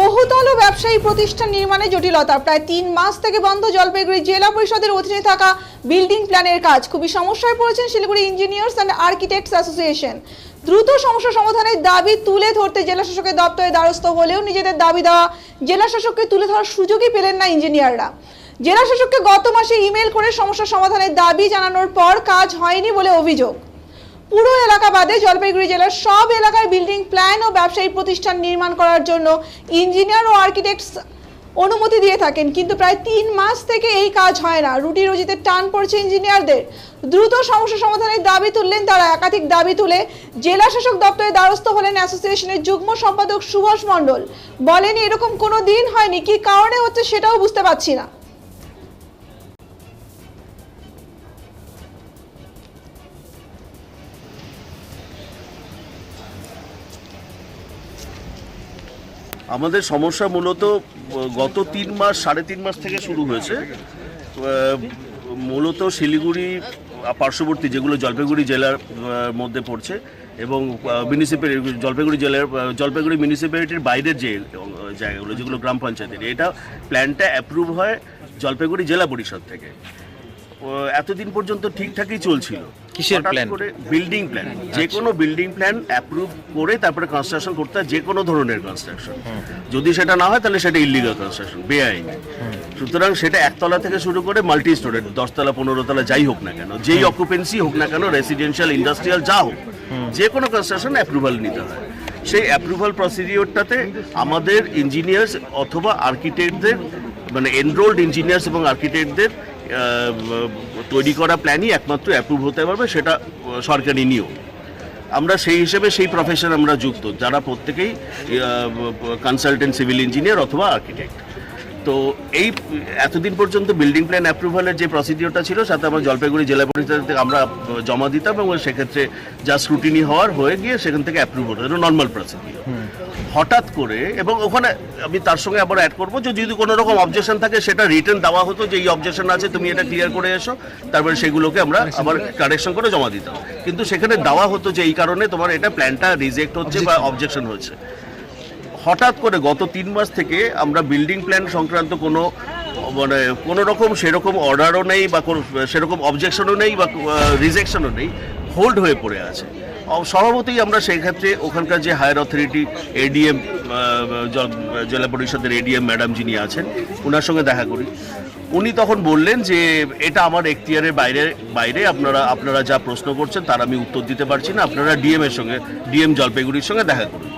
বহুতল ব্যবসায়ী প্রতিষ্ঠান নির্মাণে জটিলতা। প্রায় তিন মাস থেকে বন্ধ জলপাইগুড়ি জেলা পরিষদের অধীনে থাকা বিল্ডিং প্ল্যানের কাজ। খুবই সমস্যায় পড়েছেন Siliguri engineers and architects association. দ্রুত সমস্যা সমাধানের দাবি তুলে ধরতে জেলা শাসকের দপ্তরে দ্বারস্থ হলেও নিজেদের দাবি দেওয়া জেলা শাসককে তুলে ধরার সুযোগই পেলেন না ইঞ্জিনিয়াররা। জেলা শাসককে গত মাসে ইমেল করে সমস্যা সমাধানের দাবি জানানোর পর কাজ হয়নি বলে অভিযোগ। পুরো এলাকা বাদে জলপাইগুড়ি জেলার সব এলাকায় বিল্ডিং প্ল্যান ও ব্যবসায়ী প্রতিষ্ঠান নির্মাণ করার জন্য ইঞ্জিনিয়ার ও আর্কিটেক্টস অনুমতি দিয়ে থাকেন। কিন্তু প্রায় তিন মাস থেকে এই কাজ হয় না। রুটি রুজিতে টান পড়ছে ইঞ্জিনিয়ারদের দ্রুত সমস্যা সমাধানের দাবি তুললেন তারা। একাধিক দাবি তুলে জেলা শাসক দপ্তরে দ্বারস্থ হলেন অ্যাসোসিয়েশনের যুগ্ম সম্পাদক সুভাষ মণ্ডল। বলেন, এরকম কোনো দিন হয়নি। কি কারণে হচ্ছে সেটাও বুঝতে পারছি না। আমাদের সমস্যা মূলত, গত তিন মাস, সাড়ে তিন মাস থেকে শুরু হয়েছে। মূলত শিলিগুড়ি পার্শ্ববর্তী যেগুলো জলপাইগুড়ি জেলার মধ্যে পড়ছে এবং মিউনিসিপ্যালিটি জলপাইগুড়ি জেলার জলপাইগুড়ি মিউনিসিপ্যালিটির বাইরের যে জায়গাগুলো, যেগুলো গ্রাম পঞ্চায়েতের, এটা প্ল্যানটা অ্যাপ্রুভ হয় জলপাইগুড়ি জেলা পরিষদ থেকে। এতদিন পর্যন্ত ঠিকঠাকই চলছিল। কিসের? করে বিল্ডিং প্ল্যান যে কোনো বিল্ডিং প্ল্যান অ্যাপ্রুভ করে তারপরে কনস্ট্রাকশন করতে হয় যে কোনো ধরনের কনস্ট্রাকশন যদি সেটা না হয় তাহলে সেটা ইলিগাল কনস্ট্রাকশন বেআইনি। সুতরাং সেটা একতলা থেকে শুরু করে মাল্টি স্টোরেড দশতলা পনেরো তলা যাই হোক না কেন যেই অকুপেন্সি হোক না কেন রেসিডেন্সিয়াল ইন্ডাস্ট্রিয়াল যা হোক যে কোনো কনস্ট্রাকশন অ্যাপ্রুভাল নিতে হয়। সেই অ্যাপ্রুভাল প্রসিডিওরটাতে আমাদের ইঞ্জিনিয়ার্স অথবা আর্কিটেক্টদের মানে এনরোল্ড ইঞ্জিনিয়ার্স এবং আর্কিটেক্টদের তৈরি করা প্ল্যানই একমাত্র অ্যাপ্রুভ হতে পারবে, সেটা সরকারি নিয়ম। আমরা সেই হিসেবে সেই প্রফেশন আমরা যুক্ত, যারা প্রত্যেকেই কনসালটেন্ট সিভিল ইঞ্জিনিয়ার অথবা আর্কিটেক্ট তো এই এতদিন পর্যন্ত বিল্ডিং প্ল্যান অ্যাপ্রুভালের যে প্রসিডিওরটা ছিল সাথে আমরা জলপাইগুড়ি জেলা পরিষদ থেকে আমরা জমা দিতাম এবং সেক্ষেত্রে যা স্ক্রুটিনি হওয়ার হয়ে গিয়ে সেখান থেকে অ্যাপ্রুভ হতো এটা নর্মাল প্রসিডিওর হঠাৎ করে এবং ওখানে আমি তার সঙ্গে আবার অ্যাড করব যে যদি কোনো রকম অবজেকশন থাকে সেটা রিটার্ন দেওয়া হতো যে এই অবজেকশন আছে তুমি এটা ক্লিয়ার করে এসো। তারপরে সেগুলোকে আমরা আবার কারেকশন করে জমা দিতাম। কিন্তু সেখানে দেওয়া হতো যে এই কারণে তোমার এটা প্ল্যানটা রিজেক্ট হচ্ছে বা অবজেকশন হচ্ছে। হঠাৎ করে গত তিন মাস থেকে আমরা বিল্ডিং প্ল্যান সংক্রান্ত কোনো মানে কোনো রকম সেরকম অর্ডারও নেই বা কোনো, সেরকম অবজেকশনও নেই বা রিজেকশনও নেই হোল্ড হয়ে পড়ে আছে। স্বভাবতই আমরা সেই ক্ষেত্রে ওখানকার যে হায়ার অথরিটি এডিএম জেলা পরিষদের এডিএম ম্যাডাম যিনি আছেন ওনার সঙ্গে দেখা করি। উনি তখন বললেন যে, এটা আমার এখতিয়ারের বাইরে বাইরে, আপনারা আপনারা যা প্রশ্ন করছেন তার আমি উত্তর দিতে পারছি না, আপনারা ডিএম এর সঙ্গে ডিএম জলপাইগুড়ির সঙ্গে দেখা করুন।